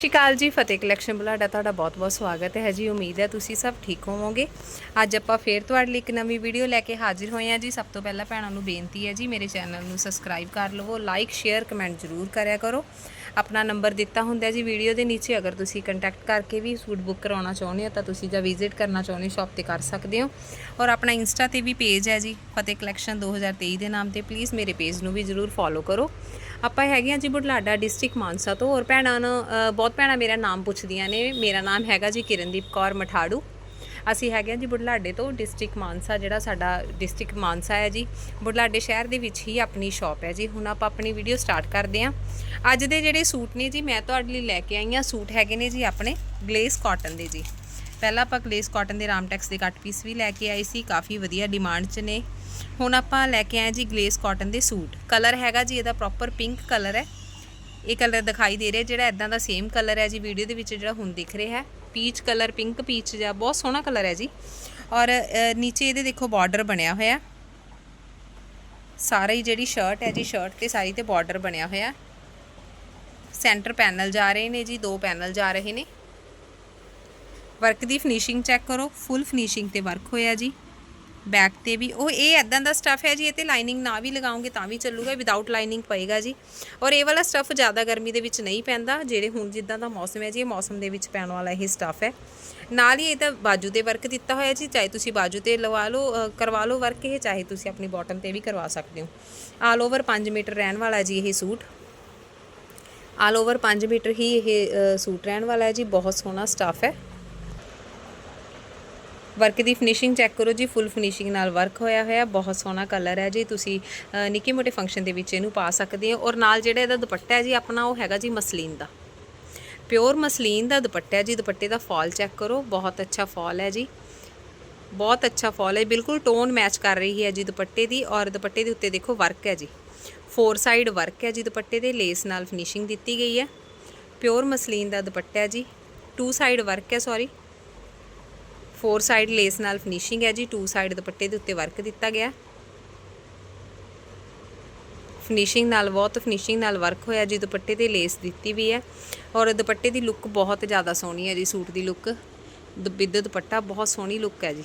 ਸਤਿ ਸ਼੍ਰੀ ਅਕਾਲ ਜੀ, ਫਤਿਹ ਕਲੈਕਸ਼ਨ ਬੁਲਾਡਾ, ਤੁਹਾਡਾ ਬਹੁਤ-ਬਹੁਤ ਸਵਾਗਤ ਹੈ ਜੀ। ਉਮੀਦ ਹੈ ਤੁਸੀਂ ਸਭ ਠੀਕ ਹੋਵੋਗੇ। ਅੱਜ ਆਪਾਂ ਫੇਰ ਤੁਹਾਡੇ ਲਈ ਇੱਕ ਨਵੀਂ ਵੀਡੀਓ ਲੈ ਕੇ ਹਾਜ਼ਰ ਹੋਏ ਹਾਂ ਜੀ। ਸਭ ਤੋਂ ਪਹਿਲਾਂ ਭੈਣਾਂ ਨੂੰ ਬੇਨਤੀ ਹੈ ਜੀ, ਮੇਰੇ ਚੈਨਲ ਨੂੰ ਸਬਸਕ੍ਰਾਈਬ ਕਰ ਲਵੋ ਲਾਈਕ ਸ਼ੇਅਰ ਕਮੈਂਟ ਜ਼ਰੂਰ ਕਰਿਆ ਕਰੋ। ਆਪਣਾ ਨੰਬਰ ਦਿੱਤਾ ਹੁੰਦਾ ਜੀ ਵੀਡੀਓ ਦੇ ਨੀਚੇ। ਅਗਰ ਤੁਸੀਂ ਕੰਟੈਕਟ ਕਰਕੇ ਵੀ ਸੂਟ ਬੁੱਕ ਕਰਾਉਣਾ ਚਾਹੁੰਦੇ ਹੋ, ਤਾਂ ਤੁਸੀਂ ਜਾਂ ਵਿਜ਼ਿਟ ਕਰਨਾ ਚਾਹੁੰਦੇ ਹੋ ਸ਼ਾਪ ਤੇ ਕਰ ਸਕਦੇ ਹੋ। ਔਰ ਆਪਣਾ ਇੰਸਟਾ ਤੇ ਵੀ ਪੇਜ ਹੈ ਜੀ, ਫਤਿਹ ਕਲੈਕਸ਼ਨ 2023 ਦੇ ਨਾਮ ਤੇ। ਪਲੀਜ਼ ਮੇਰੇ ਪੇਜ ਨੂੰ ਵੀ ਜ਼ਰੂਰ ਫੋਲੋ ਕਰੋ। ਆਪਾਂ ਹੈਗੇ ਹਾਂ ਜੀ ਬੁਢਲਾਡਾ ਡਿਸਟ੍ਰਿਕਟ ਮਾਨਸਾ ਤੋਂ, ਔਰ ਭੈਣਾਂ ਨੂੰ ਬਹੁਤ ਭੈਣਾਂ ਮੇਰਾ ਨਾਮ ਪੁੱਛਦੀਆਂ ਨੇ। ਮੇਰਾ ਨਾਮ ਹੈਗਾ ਜੀ ਕਿਰਨਦੀਪ ਕੌਰ ਮਠਾੜੂ। ਅਸੀਂ ਹੈਗੇ ਹਾਂ ਜੀ ਬੁਢਲਾਡੇ ਤੋਂ, ਡਿਸਟ੍ਰਿਕਟ ਮਾਨਸਾ, ਜਿਹੜਾ ਸਾਡਾ ਡਿਸਟ੍ਰਿਕਟ ਮਾਨਸਾ ਹੈ ਜੀ। ਬੁਢਲਾਡੇ ਸ਼ਹਿਰ ਦੇ ਵਿੱਚ ਹੀ ਆਪਣੀ ਸ਼ਾਪ ਹੈ ਜੀ। ਹੁਣ ਆਪਾਂ ਆਪਣੀ ਵੀਡੀਓ ਸਟਾਰਟ ਕਰਦੇ ਹਾਂ। ਅੱਜ ਦੇ ਜਿਹੜੇ ਸੂਟ ਨੇ ਜੀ, ਮੈਂ ਤੁਹਾਡੇ ਲਈ ਲੈ ਕੇ ਆਈ ਹਾਂ। ਸੂਟ ਹੈਗੇ ਨੇ ਜੀ ਆਪਣੇ ਗਲੇਸ ਕਾਟਨ ਦੇ ਜੀ। ਪਹਿਲਾਂ ਆਪਾਂ ਗਲੇਸ ਕਾਟਨ ਦੇ ਰਾਮਟੈਕਸ ਦੇ ਕੱਟ ਪੀਸ ਵੀ ਲੈ ਕੇ ਆਏ ਸੀ। ਕਾਫੀ ਵਧੀਆ ਡਿਮਾਂਡ 'ਚ ਨੇ। ਹੁਣ ਆਪਾਂ ਲੈ ਕੇ ਆਏ ਜੀ ਗਲੇਸ ਕਾਟਨ ਦੇ ਸੂਟ। ਕਲਰ ਹੈਗਾ ਜੀ, ਇਹਦਾ ਪ੍ਰੋਪਰ ਪਿੰਕ ਕਲਰ ਹੈ। ਇਹ ਕਲਰ ਦਿਖਾਈ ਦੇ ਰਿਹਾ, ਜਿਹੜਾ ਇਦਾਂ ਦਾ ਸੇਮ ਕਲਰ ਹੈ ਜੀ, ਵੀਡੀਓ ਦੇ ਵਿੱਚ ਜਿਹੜਾ ਹੁਣ ਦਿਖ ਰਿਹਾ ਹੈ। ਪੀਚ ਕਲਰ ਪਿੰਕ ਪੀਚ ਜਿਹਾ, ਬਹੁਤ ਸੋਹਣਾ ਕਲਰ ਹੈ ਜੀ। ਔਰ ਨੀਚੇ ਇਹਦੇ ਦੇਖੋ ਬਾਰਡਰ ਬਣਿਆ ਹੋਇਆ। ਸਾਰੀ ਜਿਹੜੀ ਸ਼ਰਟ ਹੈ ਜੀ ਸ਼ਰਟ ਤੇ ਸਾਰੀ ਤੇ ਬਾਰਡਰ ਬਣਿਆ ਹੋਇਆ। ਸੈਂਟਰ ਪੈਨਲ ਜਾ ਰਹੇ ਨੇ ਜੀ, ਦੋ ਪੈਨਲ ਜਾ ਰਹੇ ਨੇ। ਵਰਕ ਦੀ ਫਿਨਿਸ਼ਿੰਗ ਚੈੱਕ ਕਰੋ ਫੁੱਲ ਫਿਨਿਸ਼ਿੰਗ ਤੇ ਵਰਕ ਹੋਇਆ ਜੀ। ਬੈਕ ਤੇ ਵੀ। ਉਹ ਇਹ ਐਦਾਂ ਦਾ ਸਟਫ ਹੈ ਜੀ, ਇਹ ਤੇ ਲਾਈਨਿੰਗ ਨਾ ਵੀ ਲਗਾਓਗੇ ਤਾਂ ਵੀ ਚੱਲੂਗਾ ਵਿਦਆਊਟ ਲਾਈਨਿੰਗ ਪਏਗਾ ਜੀ। ਔਰ ਇਹ ਵਾਲਾ ਸਟਫ ਜ਼ਿਆਦਾ ਗਰਮੀ ਦੇ ਵਿੱਚ ਨਹੀਂ ਪੈਂਦਾ, ਜਿਹੜੇ ਹੁਣ ਜਿੱਦਾਂ ਦਾ ਮੌਸਮ ਹੈ ਜੀ, ਇਹ ਮੌਸਮ ਦੇ ਵਿੱਚ ਪੈਣ ਵਾਲਾ ਇਹ ਸਟਫ ਹੈ। ਨਾਲ ਹੀ ਇਹਦਾ ਬਾਜੂ ਤੇ ਵਰਕ ਦਿੱਤਾ ਹੋਇਆ ਜੀ, ਚਾਹੇ ਤੁਸੀਂ ਬਾਜੂ ਤੇ ਲਵਾ ਲਓ ਕਰਵਾ ਲਓ ਵਰਕ ਇਹ, ਚਾਹੇ ਤੁਸੀਂ ਆਪਣੀ ਬਾਟਮ ਤੇ ਵੀ ਕਰਵਾ ਸਕਦੇ ਹੋ। ਆਲ ਓਵਰ 5 ਮੀਟਰ ਰਹਿਣ ਵਾਲਾ ਜੀ ਇਹ ਸੂਟ। ਆਲ ਓਵਰ 5 ਮੀਟਰ ਹੀ ਇਹ ਸੂਟ ਰਹਿਣ ਵਾਲਾ ਹੈ ਜੀ, ਬਹੁਤ ਸੋਹਣਾ ਸਟਫ ਹੈ। ਵਰਕ ਦੀ ਫਿਨਿਸ਼ਿੰਗ ਚੈੱਕ ਕਰੋ ਜੀ ਫੁੱਲ ਫਿਨਿਸ਼ਿੰਗ ਨਾਲ ਵਰਕ ਹੋਇਆ ਹੋਇਆ, ਬਹੁਤ ਸੋਹਣਾ ਕਲਰ ਹੈ ਜੀ, ਤੁਸੀਂ ਨਿੱਕੇ ਮੋਟੇ ਫੰਕਸ਼ਨ ਦੇ ਵਿੱਚ ਇਹਨੂੰ ਪਾ ਸਕਦੇ ਹੋ ਔਰ ਨਾਲ ਜਿਹੜਾ ਇਹਦਾ ਦੁਪੱਟਾ ਹੈ ਜੀ, ਆਪਣਾ ਉਹ ਹੈਗਾ ਜੀ ਮਸਲੀਨ ਦਾ। ਪਿਓਰ ਮਸਲੀਨ ਦਾ ਦੁਪੱਟਾ ਹੈ ਜੀ, ਦੁਪੱਟੇ ਦਾ ਫਾਲ ਚੈੱਕ ਕਰੋ, ਬਹੁਤ ਅੱਛਾ ਫਾਲ ਹੈ ਜੀ। ਬਹੁਤ ਅੱਛਾ ਫਾਲ ਹੈ, ਬਿਲਕੁਲ ਟੋਨ ਮੈਚ ਕਰ ਰਹੀ ਹੈ ਜੀ ਦੁਪੱਟੇ ਦੀ ਔਰ ਦੁਪੱਟੇ ਦੇ ਉੱਤੇ ਦੇਖੋ ਵਰਕ ਹੈ ਜੀ। ਫੋਰ ਸਾਈਡ ਵਰਕ ਹੈ ਜੀ ਦੁਪੱਟੇ ਦੇ ਲੇਸ ਨਾਲ ਫਿਨਿਸ਼ਿੰਗ ਦਿੱਤੀ ਗਈ ਹੈ। ਪਿਓਰ ਮਸਲੀਨ ਦਾ ਦੁਪੱਟਾ ਹੈ ਜੀ। ਟੂ ਸਾਈਡ ਵਰਕ ਹੈ ਸੌਰੀ ਫੋਰ ਸਾਈਡ ਲੇਸ ਨਾਲ ਫਿਨਿਸ਼ਿੰਗ ਹੈ ਜੀ, ਟੂ ਸਾਈਡ ਦੁਪੱਟੇ ਦੇ ਉੱਤੇ ਵਰਕ ਦਿੱਤਾ ਗਿਆ। ਫਿਨਿਸ਼ਿੰਗ ਨਾਲ, ਬਹੁਤ ਫਿਨਿਸ਼ਿੰਗ ਨਾਲ ਵਰਕ ਹੋਇਆ ਜੀ, ਦੁਪੱਟੇ ਤੇ ਲੇਸ ਦਿੱਤੀ ਵੀ ਹੈ। ਔਰ ਦੁਪੱਟੇ ਦੀ ਲੁੱਕ ਬਹੁਤ ਜ਼ਿਆਦਾ ਸੋਹਣੀ ਹੈ ਜੀ, ਸੂਟ ਦੀ ਲੁੱਕ। ਵਿਦ ਦੁਪੱਟਾ ਬਹੁਤ ਸੋਹਣੀ ਲੁੱਕ ਹੈ ਜੀ।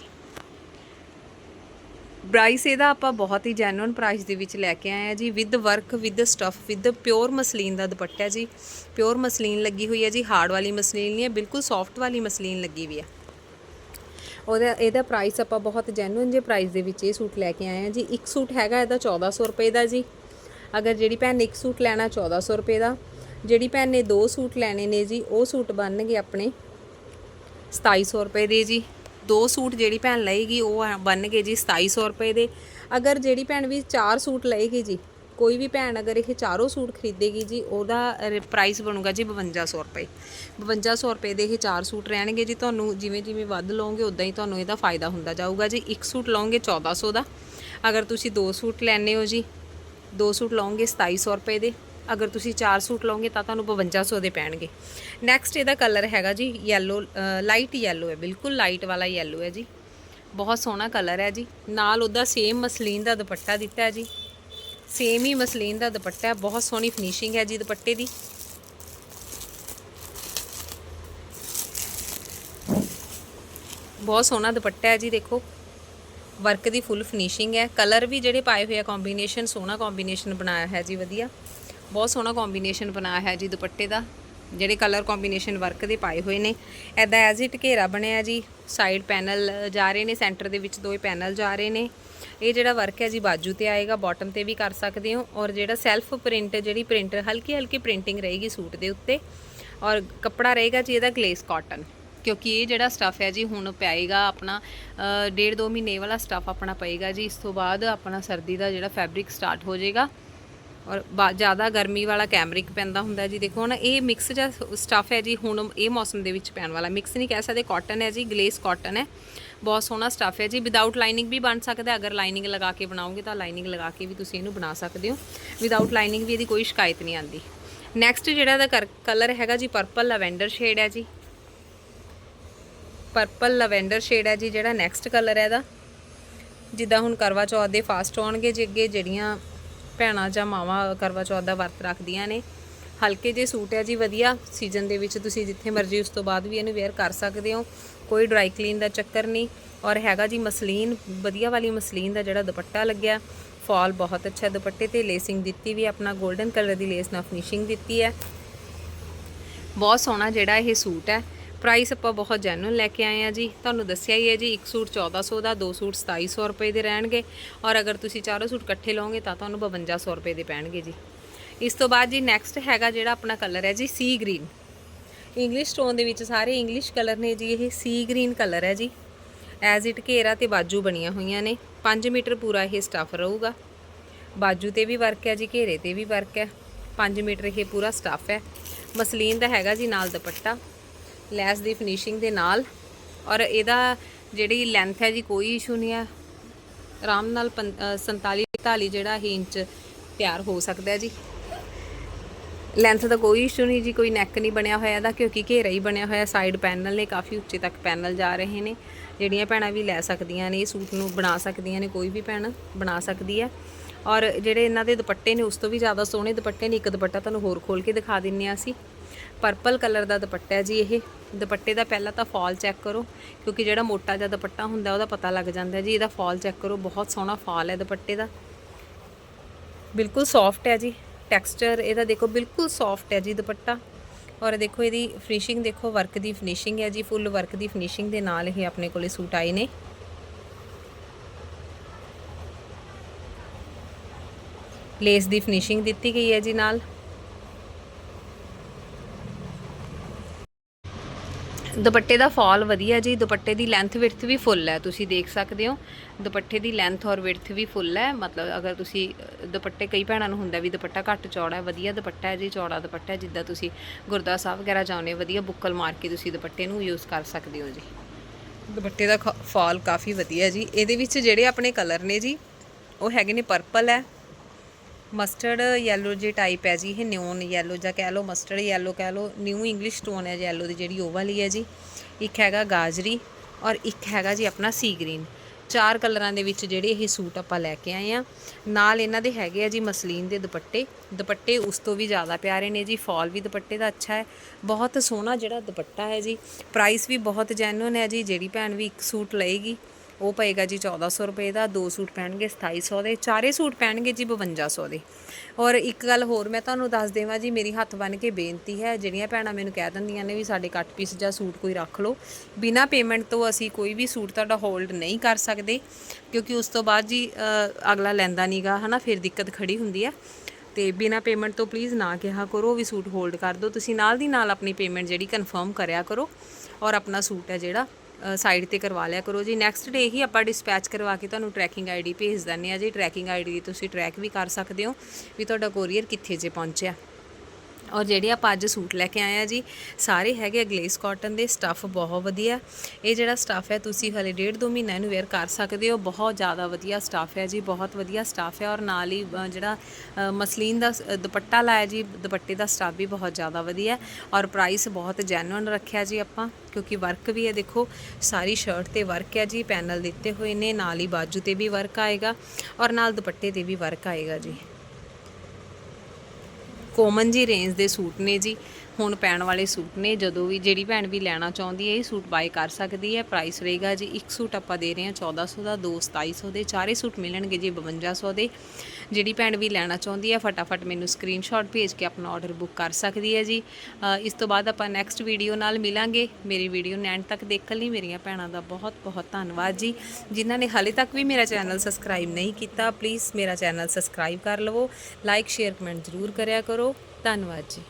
ਪ੍ਰਾਈਸ ਇਹਦਾ ਆਪਾਂ ਬਹੁਤ ਹੀ ਜੈਨੂਇਨ ਪ੍ਰਾਈਸ ਦੇ ਵਿੱਚ ਲੈ ਕੇ ਆਏ ਆ ਜੀ। With work, with stuff with pure muslin ਦਾ ਦੁਪੱਟਾ ਜੀ। ਪਿਓਰ ਮਸਲੀਨ ਲੱਗੀ ਹੋਈ ਹੈ ਜੀ, ਹਾਰਡ ਵਾਲੀ ਮਸਲੀਨ ਨਹੀਂ ਹੈ, ਬਿਲਕੁਲ ਸੌਫਟ ਵਾਲੀ ਮਸਲੀਨ ਲੱਗੀ ਵੀ ਹੈ। ਉਹਦਾ ਇਹਦਾ ਪ੍ਰਾਈਸ ਆਪਾਂ ਬਹੁਤ ਜੈਨੂਇਨ ਜੇ ਪ੍ਰਾਈਸ ਦੇ ਵਿੱਚ ਇਹ ਸੂਟ ਲੈ ਕੇ ਆਏ ਆ ਜੀ। ਇੱਕ ਸੂਟ ਹੈਗਾ ਇਹਦਾ 1400 ਰੁਪਏ ਦਾ ਜੀ। ਅਗਰ ਜਿਹੜੀ ਭੈਣ ਨੇ ਇੱਕ ਸੂਟ ਲੈਣਾ 1400 ਰੁਪਏ ਦਾ। ਜਿਹੜੀ ਭੈਣ ਨੇ ਦੋ ਸੂਟ ਲੈਣੇ ਨੇ ਜੀ, ਉਹ ਸੂਟ ਬਣਨਗੇ ਆਪਣੇ 2700 ਰੁਪਏ ਦੇ ਜੀ। ਦੋ ਸੂਟ ਜਿਹੜੀ ਭੈਣ ਲਏਗੀ, ਉਹ ਬਣਨਗੇ ਜੀ 2700 ਰੁਪਏ ਦੇ। ਅਗਰ ਜਿਹੜੀ ਭੈਣ ਵੀ ਚਾਰ ਸੂਟ ਲਏਗੀ ਜੀ ਕੋਈ ਵੀ ਭੈਣ ਅਗਰ ਇਹ ਚਾਰੋਂ ਸੂਟ ਖਰੀਦੇਗੀ ਜੀ, ਉਹਦਾ ਪ੍ਰਾਈਸ ਬਣੂਗਾ ਜੀ 5200 ਰੁਪਏ। 5200 ਰੁਪਏ ਦੇ ਇਹ ਚਾਰ ਸੂਟ ਰਹਿਣਗੇ ਜੀ, ਤੁਹਾਨੂੰ ਜਿਵੇਂ ਜਿਵੇਂ ਵੱਧ ਲਓਗੇ ਉਦਾਂ ਹੀ ਤੁਹਾਨੂੰ ਇਹਦਾ ਫਾਇਦਾ ਹੁੰਦਾ ਜਾਊਗਾ ਜੀ। ਇੱਕ ਸੂਟ ਲਓਗੇ 1400 ਦਾ। ਅਗਰ ਤੁਸੀਂ ਦੋ ਸੂਟ ਲੈਣੇ ਹੋ ਜੀ, ਦੋ ਸੂਟ ਲਓਗੇ 2700 ਰੁਪਏ ਦੇ। ਅਗਰ ਤੁਸੀਂ ਚਾਰ ਸੂਟ ਲਓਗੇ ਤਾਂ ਤੁਹਾਨੂੰ 5200 ਦੇ ਪੈਣਗੇ। ਨੈਕਸਟ ਇਹਦਾ ਕਲਰ ਹੈਗਾ ਜੀ ਯੈਲੋ ਲਾਈਟ ਯੈਲੋ ਹੈ, ਬਿਲਕੁਲ ਲਾਈਟ ਵਾਲਾ ਯੈਲੋ ਹੈ ਜੀ। ਬਹੁਤ ਸੋਹਣਾ ਕਲਰ ਹੈ ਜੀ। ਨਾਲ ਉਹਦਾ ਸੇਮ ਮਸਲੀਨ ਦਾ ਦੁਪੱਟਾ ਦਿੱਤਾ ਹੈ ਜੀ। ਸੇਮ ਹੀ ਮਸਲੀਨ ਦਾ ਦੁਪੱਟਾ ਹੈ, ਬਹੁਤ ਸੋਹਣੀ ਫਿਨਿਸ਼ਿੰਗ ਹੈ ਜੀ ਦੁਪੱਟੇ ਦੀ। ਬਹੁਤ ਸੋਹਣਾ ਦੁਪੱਟਾ ਹੈ ਜੀ, ਦੇਖੋ। ਵਰਕ ਦੀ ਫੁੱਲ ਫਿਨਿਸ਼ਿੰਗ ਹੈ। ਕਲਰ ਵੀ ਜਿਹੜੇ ਪਾਏ ਹੋਏ ਆ ਕੰਬੀਨੇਸ਼ਨ ਸੋਹਣਾ ਕੰਬੀਨੇਸ਼ਨ ਬਣਾਇਆ ਹੈ ਜੀ, ਵਧੀਆ। ਬਹੁਤ ਸੋਹਣਾ ਕੰਬੀਨੇਸ਼ਨ ਬਣਾਇਆ ਹੈ ਜੀ ਦੁਪੱਟੇ ਦਾ। ਜਿਹੜੇ ਕਲਰ ਕੰਬੀਨੇਸ਼ਨ ਵਰਕ ਦੇ ਪਾਏ ਹੋਏ ਨੇ। ਐਦਾਂ ਐਜ਼ ਇਟ ਘੇਰਾ ਬਣਿਆ ਜੀ ਸਾਈਡ ਪੈਨਲ ਜਾ ਰਹੇ ਨੇ ਸੈਂਟਰ ਦੇ ਵਿੱਚ ਦੋਏ ਪੈਨਲ ਜਾ ਰਹੇ ਨੇ। ਇਹ ਜਿਹੜਾ ਵਰਕ ਹੈ ਜੀ, ਬਾਜੂ ਤੇ ਆਏਗਾ ਬਾਟਮ ਤੇ ਵੀ ਕਰ ਸਕਦੇ ਹੋ। ਔਰ ਜਿਹੜਾ ਸੈਲਫ ਪ੍ਰਿੰਟ ਜਿਹੜੀ ਪ੍ਰਿੰਟਰ ਹਲਕੀ ਹਲਕੀ ਪ੍ਰਿੰਟਿੰਗ ਰਹੇਗੀ ਸੂਟ ਦੇ ਉੱਤੇ। ਔਰ ਕੱਪੜਾ ਰਹੇਗਾ ਜੀ ਇਹਦਾ ਗਲੇਸ ਕਾਟਨ ਕਿਉਂਕਿ ਇਹ ਜਿਹੜਾ ਸਟਫ ਹੈ ਜੀ, ਹੁਣ ਪਏਗਾ ਆਪਣਾ ਡੇਢ ਦੋ ਮਹੀਨੇ ਵਾਲਾ ਸਟਫ ਆਪਣਾ ਪਏਗਾ ਜੀ। ਇਸ ਤੋਂ ਬਾਅਦ ਆਪਣਾ ਸਰਦੀ ਦਾ ਜਿਹੜਾ ਫੈਬਰਿਕ ਸਟਾਰਟ ਹੋ ਜਾਏਗਾ। ਔਰ ਬਾ- ਜ਼ਿਆਦਾ ਗਰਮੀ ਵਾਲਾ ਕੈਮਰਿਕ ਪੈਂਦਾ ਹੁੰਦਾ ਜੀ। ਦੇਖੋ ਹੁਣ ਇਹ ਮਿਕਸ ਜਿਹਾ ਸਟਫ ਹੈ ਜੀ, ਹੁਣ ਇਹ ਮੌਸਮ ਦੇ ਵਿੱਚ ਪੈਣ ਵਾਲਾ। ਮਿਕਸ ਨਹੀਂ ਕਹਿ ਸਕਦੇ ਕਾਟਨ ਹੈ ਜੀ ਗਲੇਸ ਕਾਟਨ ਹੈ। ਬਹੁਤ ਸੋਹਣਾ ਸਟਫ ਹੈ ਜੀ। ਵਿਦਆਊਟ ਲਾਈਨਿੰਗ ਵੀ ਬਣ ਸਕਦਾ ਅਗਰ ਲਾਈਨਿੰਗ ਲਗਾ ਕੇ ਬਣਾਓਗੇ ਤਾਂ ਲਾਈਨਿੰਗ ਲਗਾ ਕੇ ਵੀ ਤੁਸੀਂ ਇਹਨੂੰ ਬਣਾ ਸਕਦੇ ਹੋ। ਵਿਦਆਊਟ ਲਾਈਨਿੰਗ ਵੀ ਇਹਦੀ ਕੋਈ ਸ਼ਿਕਾਇਤ ਨਹੀਂ ਆਂਦੀ। ਨੈਕਸਟ ਜਿਹੜਾ ਦਾ ਕਲਰ ਹੈਗਾ ਜੀ ਪਰਪਲ ਲਵੈਂਡਰ ਸ਼ੇਡ ਹੈ ਜੀ। ਪਰਪਲ ਲਵੈਂਡਰ ਸ਼ੇਡ ਹੈ ਜੀ, ਜਿਹੜਾ ਨੈਕਸਟ ਕਲਰ ਹੈ ਇਹਦਾ। ਜਿੱਦਾਂ ਹੁਣ ਕਰਵਾ ਚੌਥ ਦੇ ਫਾਸਟ ਆਉਣਗੇ ਜੇ ਅੱਗੇ, ਜਿਹੜੀਆਂ ਭੈਣਾਂ ਜਾਂ ਮਾਵਾਂ ਕਰਵਾ ਚੌਥ ਦਾ ਵਰਤ ਰੱਖਦੀਆਂ ਨੇ। ਹਲਕੇ ਜਿਹੇ ਸੂਟ ਹੈ ਜੀ, ਵਧੀਆ ਸੀਜ਼ਨ ਦੇ ਵਿੱਚ ਤੁਸੀਂ ਜਿੱਥੇ ਮਰਜ਼ੀ ਉਸ ਤੋਂ ਬਾਅਦ ਵੀ ਇਹਨੂੰ ਵੇਅਰ ਕਰ ਸਕਦੇ ਹੋ। ਕੋਈ ਡਰਾਈ ਕਲੀਨ ਦਾ ਚੱਕਰ ਨਹੀਂ। ਔਰ ਹੈਗਾ ਜੀ ਮਸਲੀਨ, ਵਧੀਆ ਵਾਲੀ ਮਸਲੀਨ ਦਾ ਜਿਹੜਾ ਦੁਪੱਟਾ ਲੱਗਿਆ। ਫਾਲ ਬਹੁਤ ਅੱਛਾ ਦੁਪੱਟੇ ਤੇ ਲੇਸਿੰਗ ਦਿੱਤੀ ਵੀ, ਆਪਣਾ 골ਡਨ ਕਲਰ ਦੀ ਲੇਸ ਨਾਲ ਫਿਨਿਸ਼ਿੰਗ ਦਿੱਤੀ ਹੈ। ਬਹੁਤ ਸੋਹਣਾ ਜਿਹੜਾ ਇਹ ਸੂਟ ਹੈ। ਪ੍ਰਾਈਸ ਆਪਾਂ ਬਹੁਤ ਜੈਨੂਨ ਲੈ ਕੇ ਆਏ ਆ ਜੀ। ਤੁਹਾਨੂੰ ਦੱਸਿਆ ਹੀ ਹੈ ਜੀ, ਇੱਕ ਸੂਟ 1400 ਦਾ, ਦੋ ਸੂਟ 2700 ਰੁਪਏ ਦੇ ਰਹਿਣਗੇ। ਔਰ ਅਗਰ ਤੁਸੀਂ ਚਾਰੋਂ ਸੂਟ ਇਕੱਠੇ ਲਓਗੇ ਤਾਂ ਤੁਹਾਨੂੰ 5200 ਰੁਪਏ ਦੇ ਪੈਣਗੇ ਜੀ। ਇਸ ਤੋਂ ਬਾਅਦ ਜੀ ਨੈਕਸਟ ਹੈਗਾ ਜਿਹੜਾ ਆਪਣਾ ਕਲਰ ਹੈ ਜੀ ਸੀ ਗ੍ਰੀਨ ਇੰਗਲਿਸ਼ ਟੋਨ ਦੇ ਵਿੱਚ ਸਾਰੇ ਇੰਗਲਿਸ਼ ਕਲਰ ਨੇ ਜੀ, ਇਹ ਸੀ ਗ੍ਰੀਨ ਕਲਰ ਹੈ ਜੀ। ਐਜ਼ ਇਟ ਘੇਰਾ ਤੇ ਬਾਜੂ ਬਣੀਆਂ ਹੋਈਆਂ ਨੇ। 5 ਮੀਟਰ ਪੂਰਾ ਇਹ ਸਟਫ ਰਹੂਗਾ। ਬਾਜੂ ਤੇ ਵੀ ਵਰਕ ਹੈ ਜੀ, ਘੇਰੇ ਤੇ ਵੀ ਵਰਕ ਹੈ। 5 ਮੀਟਰ ਇਹ ਪੂਰਾ ਸਟਫ ਹੈ। ਮਸਲੀਨ ਦਾ ਹੈਗਾ ਜੀ ਨਾਲ ਦੁਪੱਟਾ। ਲੈਸ ਦੀ ਫਿਨਿਸ਼ਿੰਗ ਦੇ ਨਾਲ। ਔਰ ਇਹਦਾ ਜਿਹੜੀ ਲੈਂਥ ਹੈ ਜੀ, ਕੋਈ ਇਸ਼ੂ ਨਹੀਂ ਹੈ। ਆਰਾਮ ਨਾਲ 47 48 ਜਿਹੜਾ ਇਹ ਇੰਚ ਤਿਆਰ ਹੋ ਸਕਦਾ ਜੀ। ਲੈਂਥ ਦਾ ਕੋਈ ਇਸ਼ੂ ਨਹੀਂ ਜੀ, ਕੋਈ ਨੈਕ ਨਹੀਂ ਬਣਿਆ ਹੋਇਆ ਇਹਦਾ, ਕਿਉਂਕਿ ਘੇਰਾ ਹੀ ਬਣਿਆ ਹੋਇਆ ਸਾਈਡ ਪੈਨਲ ਨੇ, ਕਾਫੀ ਉੱਚੇ ਤੱਕ ਪੈਨਲ ਜਾ ਰਹੇ ਨੇ। ਜਿਹੜੀਆਂ ਭੈਣਾਂ ਵੀ ਲੈ ਸਕਦੀਆਂ ਨੇ ਇਹ ਸੂਟ ਨੂੰ ਬਣਾ ਸਕਦੀਆਂ ਨੇ, ਕੋਈ ਵੀ ਭੈਣ ਬਣਾ ਸਕਦੀ ਹੈ। ਔਰ ਜਿਹੜੇ ਇਹਨਾਂ ਦੇ ਦੁਪੱਟੇ ਨੇ, ਉਸ ਤੋਂ ਵੀ ਜ਼ਿਆਦਾ ਸੋਹਣੇ ਦੁਪੱਟੇ ਨੇ। ਇੱਕ ਦੁਪੱਟਾ ਤੁਹਾਨੂੰ ਹੋਰ ਖੋਲ ਕੇ ਦਿਖਾ ਦਿੰਨੇ ਆ ਅਸੀਂ। ਪਰਪਲ ਕਲਰ ਦਾ ਦੁਪੱਟਾ ਹੈ ਜੀ ਇਹ। ਦੁਪੱਟੇ ਦਾ ਪਹਿਲਾਂ ਤਾਂ ਫਾਲ ਚੈੱਕ ਕਰੋ, ਕਿਉਂਕਿ ਜਿਹੜਾ ਮੋਟਾ ਜਿਹਾ ਦੁਪੱਟਾ ਹੁੰਦਾ ਉਹਦਾ ਪਤਾ ਲੱਗ ਜਾਂਦਾ ਜੀ। ਇਹਦਾ ਫਾਲ ਚੈੱਕ ਕਰੋ, ਬਹੁਤ ਸੋਹਣਾ ਫਾਲ ਹੈ ਦੁਪੱਟੇ ਦਾ। ਬਿਲਕੁਲ ਸੌਫਟ ਹੈ ਜੀ। ਟੈਕਸਚਰ ਇਹਦਾ ਦੇਖੋ ਬਿਲਕੁਲ ਸੌਫਟ ਹੈ ਜੀ ਦੁਪੱਟਾ। ਔਰ ਦੇਖੋ ਇਹਦੀ ਫਿਨਿਸ਼ਿੰਗ ਦੇਖੋ ਵਰਕ ਦੀ ਫਿਨਿਸ਼ਿੰਗ ਹੈ ਜੀ। ਫੁੱਲ ਵਰਕ ਦੀ ਫਿਨਿਸ਼ਿੰਗ ਦੇ ਨਾਲ ਇਹ ਆਪਣੇ ਕੋਲੇ ਸੂਟ ਆਏ ਨੇ। ਲੇਸ ਦੀ ਫਿਨਿਸ਼ਿੰਗ ਦਿੱਤੀ ਗਈ ਹੈ ਜੀ ਨਾਲ। ਦੁਪੱਟੇ ਦਾ ਫਾਲ ਵਧੀਆ ਜੀ, ਦੁਪੱਟੇ ਦੀ ਲੈਂਥ ਵਿਡਥ ਵੀ ਫੁੱਲ ਹੈ, ਤੁਸੀਂ ਦੇਖ ਸਕਦੇ ਹੋ। ਦੁਪੱਟੇ ਦੀ ਲੈਂਥ ਔਰ ਵਿਡਥ ਵੀ ਫੁੱਲ ਹੈ, ਮਤਲਬ ਅਗਰ ਤੁਸੀਂ ਦੁਪੱਟੇ ਕਈ ਭੈਣਾਂ ਨੂੰ ਹੁੰਦਾ ਵੀ ਦੁਪੱਟਾ ਘੱਟ ਚੌੜਾ ਹੈ, ਵਧੀਆ ਦੁਪੱਟਾ ਹੈ ਜੀ, ਚੌੜਾ ਦੁਪੱਟਾ ਜਿੱਦਾਂ ਤੁਸੀਂ ਗੁਰਦੁਆਰਾ ਸਾਹਿਬ ਵਗੈਰਾ ਜਾਓਨੇ ਵਧੀਆ ਬੁੱਕਲ ਮਾਰ ਕੇ ਤੁਸੀਂ ਦੁਪੱਟੇ ਨੂੰ ਯੂਜ਼ ਕਰ ਸਕਦੇ ਹੋ ਜੀ। ਦੁਪੱਟੇ ਦਾ ਫਾਲ ਕਾਫੀ ਵਧੀਆ ਜੀ। ਇਹਦੇ ਵਿੱਚ ਜਿਹੜੇ ਆਪਣੇ ਕਲਰ ਨੇ ਜੀ, ਉਹ ਹੈਗੇ ਨੇ ਪਰਪਲ ਹੈ ਮਸਟਰਡ ਯੈਲੋ ਜੇ ਟਾਈਪ ਹੈ ਜੀ, ਇਹ ਨਿਊਨ ਯੈਲੋ ਜਾਂ ਕਹਿ ਲਓ ਮਸਟਰਡ ਯੈਲੋ ਕਹਿ ਲਓ ਨਿਊ ਇੰਗਲਿਸ਼ ਟੋਨ ਹੈ ਯੈਲੋ ਦੀ ਜਿਹੜੀ ਉਹ ਵਾਲੀ ਹੈ ਜੀ। ਇੱਕ ਹੈਗਾ ਗਾਜਰੀ ਔਰ ਇੱਕ ਹੈਗਾ ਜੀ ਆਪਣਾ ਸੀ ਗ੍ਰੀਨ ਚਾਰ ਕਲਰਾਂ ਦੇ ਵਿੱਚ ਜਿਹੜੇ ਇਹ ਸੂਟ ਆਪਾਂ ਲੈ ਕੇ ਆਏ ਆ ਨਾਲ ਇਹਨਾਂ ਦੇ ਹੈਗੇ ਆ ਜੀ ਮਸਲੀਨ ਦੇ ਦੁਪੱਟੇ। ਦੁਪੱਟੇ ਉਸ ਤੋਂ ਵੀ ਜ਼ਿਆਦਾ ਪਿਆਰੇ ਨੇ ਜੀ, ਫਾਲ ਵੀ ਦੁਪੱਟੇ ਦਾ ਅੱਛਾ ਹੈ। ਬਹੁਤ ਸੋਹਣਾ ਜਿਹੜਾ ਦੁਪੱਟਾ ਹੈ ਜੀ। ਪ੍ਰਾਈਸ ਵੀ ਬਹੁਤ ਜੈਨੂਨ ਹੈ ਜੀ, ਜਿਹੜੀ ਭੈਣ ਵੀ ਇੱਕ ਸੂਟ ਲਏਗੀ। ਉਹ ਪਏਗਾ ਜੀ 1400 ਰੁਪਏ ਦਾ, ਦੋ ਸੂਟ ਪੈਣਗੇ 2700 ਦੇ, ਚਾਰੇ ਸੂਟ ਪੈਣਗੇ ਜੀ 5200 ਦੇ। ਔਰ ਇੱਕ ਗੱਲ ਹੋਰ ਮੈਂ ਤੁਹਾਨੂੰ ਦੱਸ ਦੇਵਾਂ ਜੀ, ਮੇਰੀ ਹੱਥ ਬੰਨ ਕੇ ਬੇਨਤੀ ਹੈ, ਜਿਹੜੀਆਂ ਭੈਣਾਂ ਮੈਨੂੰ ਕਹਿ ਦਿੰਦੀਆਂ ਨੇ ਵੀ ਸਾਡੇ ਕੱਟ ਪੀਸ ਜਾਂ ਸੂਟ ਕੋਈ ਰੱਖ ਲਓ, ਬਿਨਾ ਪੇਮੈਂਟ ਤੋਂ ਅਸੀਂ ਕੋਈ ਵੀ ਸੂਟ ਤੁਹਾਡਾ ਹੋਲਡ ਨਹੀਂ ਕਰ ਸਕਦੇ, ਕਿਉਂਕਿ ਉਸ ਤੋਂ ਬਾਅਦ ਜੀ ਅਗਲਾ ਲੈਂਦਾ ਨਹੀਂਗਾ ਹਨਾ, ਫਿਰ ਦਿੱਕਤ ਖੜੀ ਹੁੰਦੀ ਹੈ। ਤੇ ਬਿਨਾ ਪੇਮੈਂਟ ਤੋਂ ਪਲੀਜ਼ ਨਾ ਕਿਹਾ ਕਰੋ ਵੀ ਸੂਟ ਹੋਲਡ ਕਰ ਦਿਓ, ਤੁਸੀਂ ਨਾਲ ਦੀ ਨਾਲ ਆਪਣੀ ਪੇਮੈਂਟ ਜਿਹੜੀ ਕਨਫਰਮ ਕਰਿਆ ਕਰੋ, ਔਰ ਆਪਣਾ ਸੂਟ ਹੈ ਜਿਹੜਾ ਸਾਈਡ ਤੇ ਕਰਵਾ ਲਿਆ ਕਰੋ ਜੀ। ਨੈਕਸਟ ਡੇ ਹੀ ਆਪਾਂ ਡਿਸਪੈਚ ਕਰਵਾ ਕੇ ਤੁਹਾਨੂੰ ਟਰੈਕਿੰਗ ਆਈਡੀ ਭੇਜ ਦਿੰਦੇ ਆ ਜੀ। ਟਰੈਕਿੰਗ ਆਈਡੀ ਤੁਸੀਂ ਟਰੈਕ ਵੀ ਕਰ ਸਕਦੇ ਹੋ ਵੀ ਤੁਹਾਡਾ ਕੋਰੀਅਰ ਕਿੱਥੇ ਜੇ ਪਹੁੰਚਿਆ। ਔਰ ਜਿਹੜੇ ਆਪਾਂ ਅੱਜ ਸੂਟ ਲੈ ਕੇ ਆਏ ਆ ਜੀ, ਸਾਰੇ ਹੈਗੇ ਅਗਲੇਸ ਕਾਟਨ ਦੇ ਸਟੱਫ ਬਹੁਤ ਵਧੀਆ। ਇਹ ਜਿਹੜਾ ਸਟੱਫ ਹੈ, ਤੁਸੀਂ ਹਲੇ ਡੇਢ ਦੋ ਮਹੀਨਾ ਇਹਨੂੰ ਵੇਅਰ ਕਰ ਸਕਦੇ ਹੋ। ਬਹੁਤ ਜ਼ਿਆਦਾ ਵਧੀਆ ਸਟੱਫ ਹੈ ਜੀ, ਬਹੁਤ ਵਧੀਆ ਸਟੱਫ ਹੈ। ਔਰ ਨਾਲ ਹੀ ਜਿਹੜਾ ਮਸਲੀਨ ਦਾ ਦੁਪੱਟਾ ਲਾਇਆ ਜੀ, ਦੁਪੱਟੇ ਦਾ ਸਟੱਫ ਵੀ ਬਹੁਤ ਜ਼ਿਆਦਾ ਵਧੀਆ ਔਰ ਪ੍ਰਾਈਸ ਬਹੁਤ ਜੈਨੂਇਨ ਰੱਖਿਆ ਜੀ ਆਪਾਂ, ਕਿਉਂਕਿ ਵਰਕ ਵੀ ਹੈ, ਦੇਖੋ, ਸਾਰੀ ਸ਼ਰਟ ਤੇ ਵਰਕ ਹੈ ਜੀ ਪੈਨਲ ਦਿੱਤੇ ਹੋਏ ਨੇ, ਨਾਲ ਹੀ ਬਾਜੂ ਤੇ ਵੀ ਵਰਕ ਆਏਗਾ। ਔਰ ਨਾਲ ਦੁਪੱਟੇ ਤੇ ਵੀ ਵਰਕ ਆਏਗਾ ਜੀ। ਕੋਮਨ ਜੀ ਰੇਂਜ ਦੇ ਸੂਟ ਨੇ ਜੀ। ਹੁਣ ਪੈਣ ਵਾਲੇ ਸੂਟ ਨੇ, ਜਦੋਂ ਵੀ ਜਿਹੜੀ ਭੈਣ ਵੀ ਲੈਣਾ ਚਾਹੁੰਦੀ ਹੈ, ਇਹ ਸੂਟ ਬਾਈ ਕਰ ਸਕਦੀ ਹੈ। ਪ੍ਰਾਈਸ ਰਹੇਗਾ ਜੀ ਇੱਕ ਸੂਟ ਆਪਾਂ ਦੇ ਰਹੇ ਹਾਂ 1400 ਦਾ, ਦੋ 2700 ਦੇ, ਚਾਰੇ ਸੂਟ ਮਿਲਣਗੇ ਜੀ 5200 ਦੇ। ਜਿਹੜੀ ਭੈਣ ਵੀ ਲੈਣਾ ਚਾਹੁੰਦੀ ਹੈ, ਫਟਾਫਟ ਮੈਨੂੰ ਸਕਰੀਨਸ਼ਾਟ ਭੇਜ ਕੇ ਆਪਣਾ ਆਰਡਰ ਬੁੱਕ ਕਰ ਸਕਦੀ ਹੈ ਜੀ। ਇਸ ਤੋਂ ਬਾਅਦ ਆਪਾਂ ਨੈਕਸਟ ਵੀਡੀਓ ਨਾਲ ਮਿਲਾਂਗੇ। ਮੇਰੀ ਵੀਡੀਓ ਨੂੰ ਐਂਡ ਤੱਕ ਦੇਖਣ ਲਈ ਮੇਰੀਆਂ ਭੈਣਾਂ ਦਾ ਬਹੁਤ ਬਹੁਤ ਧੰਨਵਾਦ ਜੀ। ਜਿਨ੍ਹਾਂ ਨੇ ਹਾਲੇ ਤੱਕ ਵੀ ਮੇਰਾ ਚੈਨਲ ਸਬਸਕ੍ਰਾਈਬ ਨਹੀਂ ਕੀਤਾ ਪਲੀਜ਼ ਮੇਰਾ ਚੈਨਲ ਸਬਸਕ੍ਰਾਈਬ ਕਰ ਲਵੋ। ਲਾਈਕ ਸ਼ੇਅਰ ਕਮੈਂਟ ਜ਼ਰੂਰ ਕਰਿਆ ਕਰੋ। ਧੰਨਵਾਦ ਜੀ।